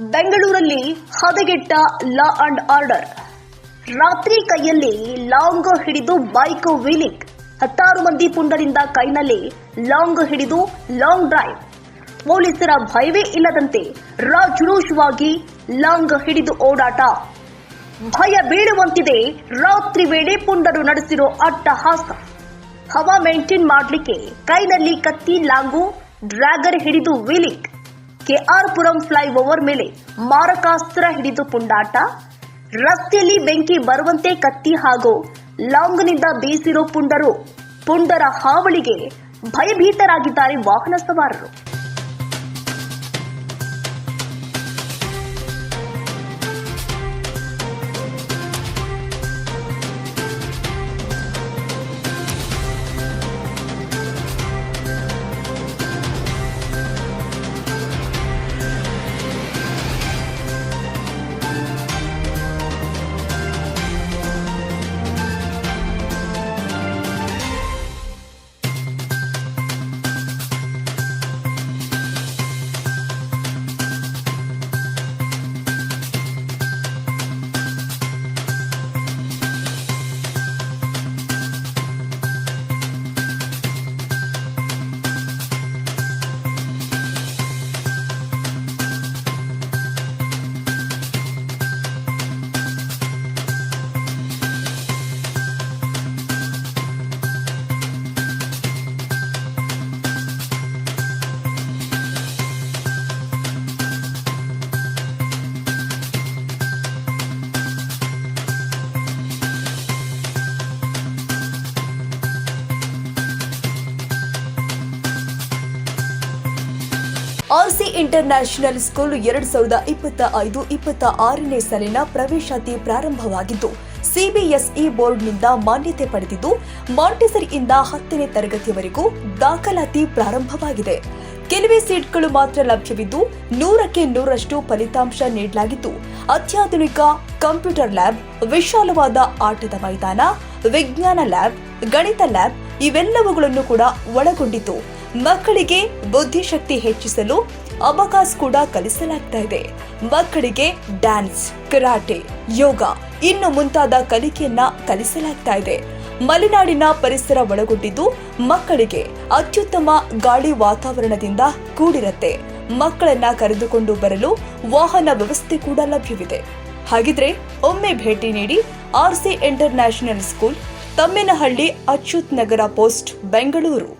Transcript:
ಬೆಂಗಳೂರಲ್ಲಿ ಹದಗೆಟ್ಟ law and order. ರಾತ್ರಿ ಕೈಯಲ್ಲಿ ಲಾಂಗ್ ಹಿಡಿದು ಬೈಕ್ ವೀಲಿಂಗ್. ಹತ್ತಾರು ಮಂದಿ ಪುಂಡರಿಂದ ಕೈನಲ್ಲಿ ಲಾಂಗ್ ಹಿಡಿದು ಲಾಂಗ್ ಡ್ರೈವ್. ಪೊಲೀಸರ ಭಯವೇ ಇಲ್ಲದಂತೆ ರಾಜುರೋಷವಾಗಿ ಲಾಂಗ್ ಹಿಡಿದು ಓಡಾಟ. ಭಯ ಬೀಳುವಂತಿದೆ ರಾತ್ರಿ ವೇಳೆ ಪುಂಡರು ನಡೆಸಿರೋ ಅಟ್ಟಹಾಸ. ಹವಾ ಮೇಂಟೈನ್ ಮಾಡಲಿಕ್ಕೆ ಕೈನಲ್ಲಿ ಕತ್ತಿ ಲಾಂಗು ಡ್ರ್ಯಾಗರ್ ಹಿಡಿದು ವೀಲಿಂಗ್. ಕೆಆರ್ ಪುರಂ ಫ್ಲೈಓವರ್ ಮೇಲೆ ಮಾರಕಾಸ್ತ್ರ ಹಿಡಿದು ಪುಂಡಾಟ. ರಸ್ತೆಯಲ್ಲಿ ಬೆಂಕಿ ಬರುವಂತೆ ಕತ್ತಿ ಹಾಗೂ ಲಾಂಗ್ನಿಂದ ಬೀಸಿರೋ ಪುಂಡರು, ಪುಂಡರ ಹಾವಳಿಗೆ ಭಯಭೀತರಾಗಿದ್ದಾರೆ ವಾಹನ ಸವಾರರು. ಆರ್ಸಿ ಇಂಟರ್ ನ್ಯಾಷನಲ್ ಸ್ಕೂಲ್ ಎರಡ್ ಸಾವಿರದ ಇಪ್ಪತ್ತ ಐದು, ಇಪ್ಪತ್ತ ಆರನೇ ಸಾಲಿನ ಪ್ರವೇಶಾತಿ ಪ್ರಾರಂಭವಾಗಿದ್ದು, ಸಿಬಿಎಸ್ಇ ಬೋರ್ಡ್ನಿಂದ ಮಾನ್ಯತೆ ಪಡೆದಿದ್ದು, ಮಾಂಟಿಸರಿಯಿಂದ ಹತ್ತನೇ ತರಗತಿಯವರೆಗೂ ದಾಖಲಾತಿ ಪ್ರಾರಂಭವಾಗಿದೆ. ಕೆಲವೇ ಸೀಟ್ಗಳು ಮಾತ್ರ ಲಭ್ಯವಿದ್ದು, ನೂರಕ್ಕೆ ನೂರಷ್ಟು ಫಲಿತಾಂಶ ನೀಡಲಾಗಿದ್ದು, ಅತ್ಯಾಧುನಿಕ ಕಂಪ್ಯೂಟರ್ ಲ್ಯಾಬ್, ವಿಶಾಲವಾದ ಆಟದ ಮೈದಾನ, ವಿಜ್ಞಾನ ಲ್ಯಾಬ್, ಗಣಿತ ಲ್ಯಾಬ್ ಇವೆಲ್ಲವುಗಳನ್ನು ಕೂಡ ಒಳಗೊಂಡಿದ್ದು. ಮಕ್ಕಳಿಗೆ ಬುದ್ಧಿಶಕ್ತಿ ಹೆಚ್ಚಿಸಲು ಅವಕಾಶ ಕೂಡ ಕಲಿಸಲಾಗ್ತಾ ಇದೆ. ಮಕ್ಕಳಿಗೆ ಡ್ಯಾನ್ಸ್, ಕರಾಟೆ, ಯೋಗ ಇನ್ನು ಮುಂತಾದ ಕಲಿಕೆಯನ್ನ ಕಲಿಸಲಾಗ್ತಾ ಇದೆ. ಮಲೆನಾಡಿನ ಪರಿಸರ ಒಳಗೊಂಡಿದ್ದು ಮಕ್ಕಳಿಗೆ ಅತ್ಯುತ್ತಮ ಗಾಳಿ ವಾತಾವರಣದಿಂದ ಕೂಡಿರತ್ತೆ. ಮಕ್ಕಳನ್ನ ಕರೆದುಕೊಂಡು ಬರಲು ವಾಹನ ವ್ಯವಸ್ಥೆ ಕೂಡ ಲಭ್ಯವಿದೆ. ಹಾಗಿದ್ರೆ ಒಮ್ಮೆ ಭೇಟಿ ನೀಡಿ RC inter school Thammenahalli Achyut Nagar post, Bengaluru.